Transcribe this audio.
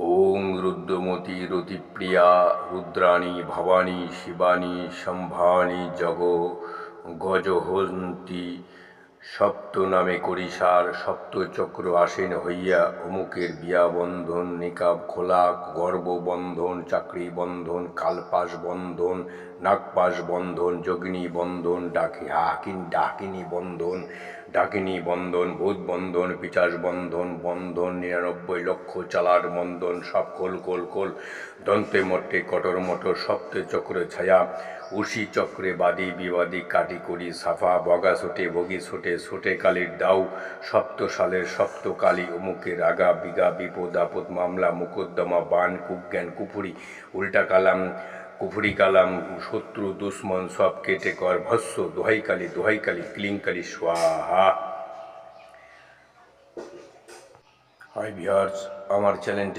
ওং রুদ্রমতী রতিপ্রিয়া রুদ্রাণী ভবানী শিবানী সম্ভানী জগ গজহন্তি সপ্ত নামে করিসার সপ্তচক্র আসীন হইয়া অমুকের বিয়া বন্ধন নিকাব খোলা গর্ব বন্ধন চাকরি বন্ধন কালপাশ বন্ধন নাগপাশ বন্ধন, যোগিনী বন্ধন, ডাকি হাকিন ডাকিনী বন্ধন ডাকিনী বন্ধন, ভূত বন্ধন, পিচাস বন্ধন বন্ধন, নিরানব্বই লক্ষ চালার বন্ধন, সব কোল কোল কোল দন্তে মট্টে কটর মটর সপ্তে চক্রে ছায়া, উষি চক্রে বাদী বিবাদী কাটি করি সাফা, বগা ছোটে, বগি ছোটে ছোটে কালির দাউ, সপ্ত সালের সপ্ত কালী অমুকের রাগা বিগা বিপদ, আপদ, মামলা, মুকদ্দমা, বান, কুজ্ঞান কুফুরি উল্টা কালাম কুফুরি কালাম, শত্রু, দুশ্মন সব কেটে কর, ভস্য দোহাই দোহাইকালি দোহাই কালী ক্লিংকালী স্বাহা হাই বিহার্স আমার চ্যানেলটি